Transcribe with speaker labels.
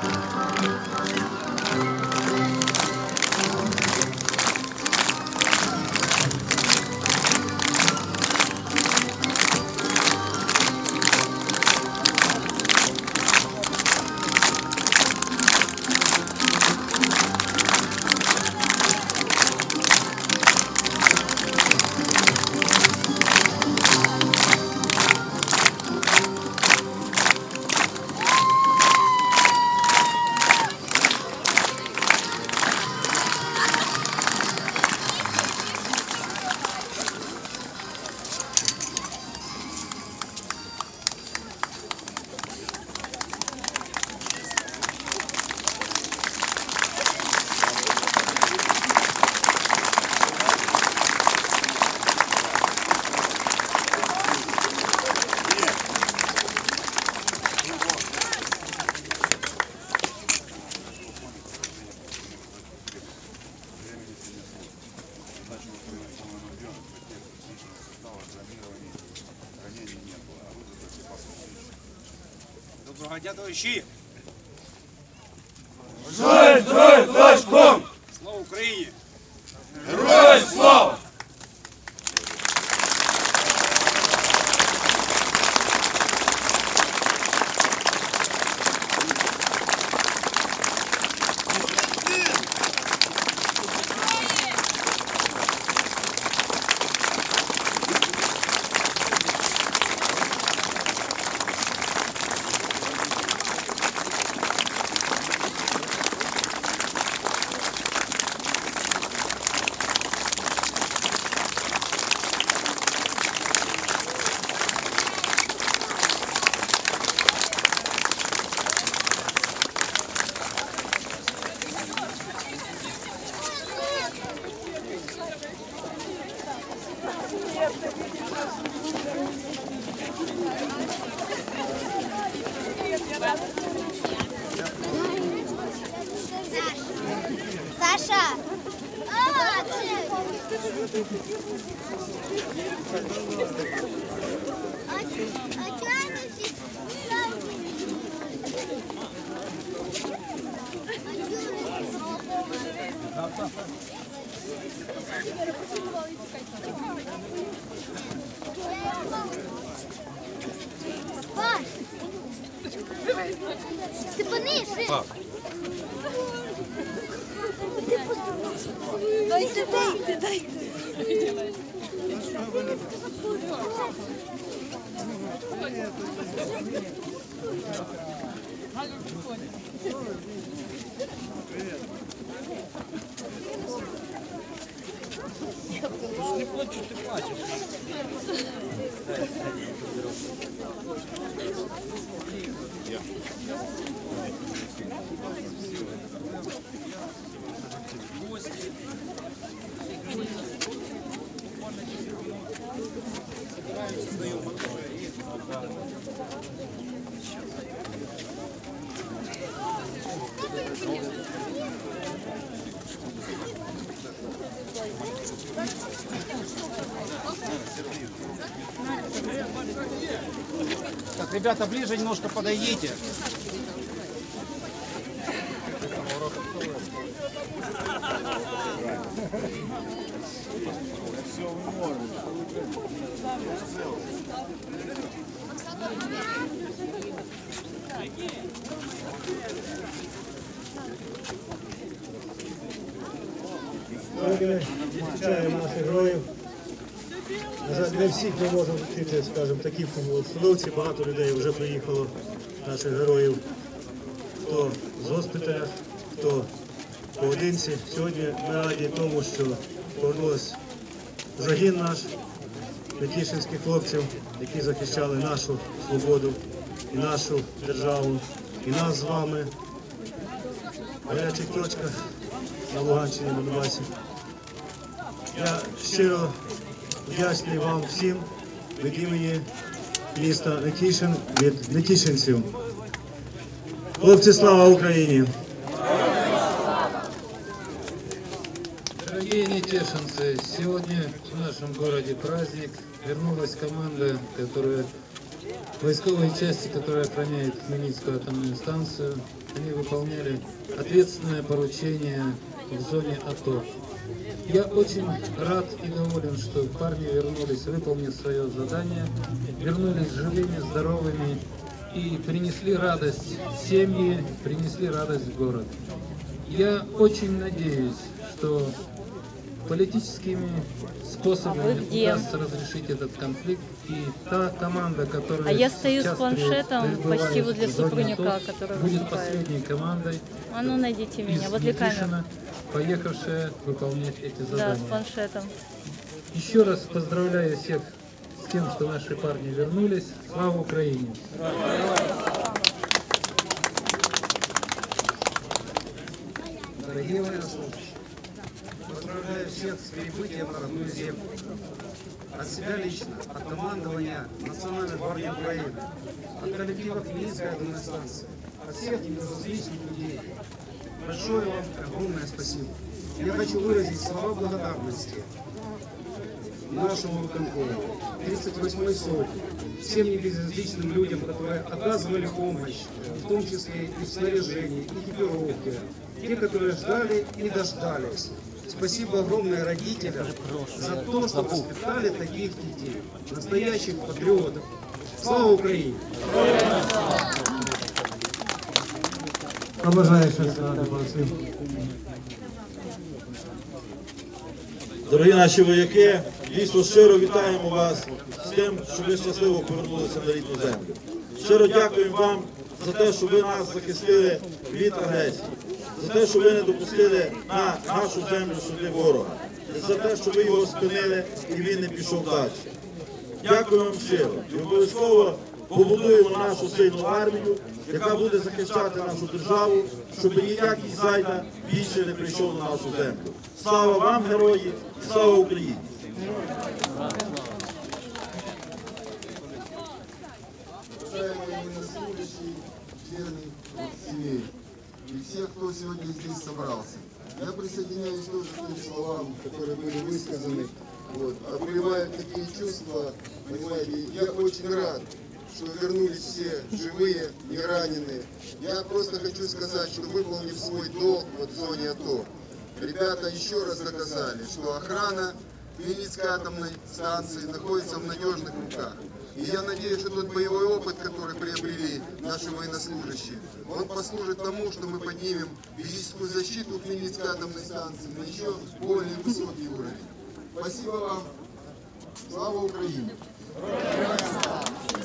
Speaker 1: you дня, товариші!
Speaker 2: Здравия, здравия, товарищ ком!
Speaker 1: Слава Україні!
Speaker 2: Героям слава!
Speaker 3: Степаны, шеф! А, а чого не
Speaker 1: Так, ребята, ближе немножко подойдите.
Speaker 4: Ми наших героїв. На жаль, не всіх ми можемо вчити, скажімо, такі обстановці. Багато людей вже приїхало, наших героїв. Хто з госпіталя, хто поодинці. Сьогодні ми раді тому, що повернулась загін наш, Нетішинських хлопців, які захищали нашу свободу і нашу державу, і нас з вами. Гарячих точках на Луганщині, на Донбасі. Я щиро вдячний вам всім від імені міста Нетішин, від Нетішинців. Хлопці, слава Україні!
Speaker 5: Дорогие нетешинцы, сегодня в нашем городе праздник. Вернулась команда, которая войсковые части, которые охраняют Хмельницкую атомную станцию, они выполняли ответственное поручение в зоне АТО. Я очень рад и доволен, что парни вернулись, выполнив свое задание, вернулись живыми, здоровыми и принесли радость семьи, принесли радость в город. Я очень надеюсь, что политическими способами
Speaker 6: где?
Speaker 5: удастся разрешить этот конфликт. И та команда, которая
Speaker 6: А я стою с планшетом почти возле Супрунюка,
Speaker 5: АТО,
Speaker 6: который
Speaker 5: будет
Speaker 6: выступает.
Speaker 5: последней командой
Speaker 6: А ну найдите меня,
Speaker 5: из
Speaker 6: возле камеры.
Speaker 5: Поехавшая выполнять эти
Speaker 6: Да, с
Speaker 5: задания.
Speaker 6: планшетом.
Speaker 5: Еще раз поздравляю всех тем, что наши парни вернулись. Слава Украине!
Speaker 1: Дорогие военнослужащие, поздравляю всех с прибытием на родную землю. От себя лично, от командования Национальной гвардии Украины, от коллектива Хмельницкой атомной станции, от всех небезразличных людей. Большое вам огромное спасибо. Я хочу выразить слова благодарности нашему Выконкому, 38-й сотни, всем небезразличным людям, которые оказывали помощь, в том числе и в снаряжении, и экипировке, те, которые ждали и дождались. Спасибо огромное родителям за то, что воспитали таких детей, настоящих патриотов. Слава Украине!
Speaker 4: Побажаю щось ради Максим.
Speaker 2: Дорогі наші вояки, дійсно щиро вітаємо вас з тим, що ви щасливо повернулися на рідну землю. Щиро дякуємо вам за те, що ви нас захистили від агресії, за те, що ви не допустили на нашу землю сюди ворога, за те, що ви його спинили і він не пішов далі. Дякую вам щиро і обов'язково побудуємо нашу сильну армію, яка буде захищати нашу державу, щоб ніякий зайда більше не прийшов на нашу землю. Слава вам, герої, і слава Україні!
Speaker 7: Уважаемые военнослужащие, члены семей и все, кто сегодня здесь собрался. Я присоединяюсь тоже к тем словам, которые были высказаны. Вот, обуревают такие чувства, понимаете, я очень рад, что вернулись все живые, не раненые. Я просто хочу сказать, что выполнив свой долг вот в зоне АТО, ребята еще раз доказали, что охрана Хмельницкой атомной станции находится в надежных руках. И я надеюсь, что тот боевой опыт, который приобрели наши военнослужащие, он послужит тому, что мы поднимем физическую защиту Хмельницкой атомной станции на еще более высокий уровень. Спасибо вам. Слава Украине!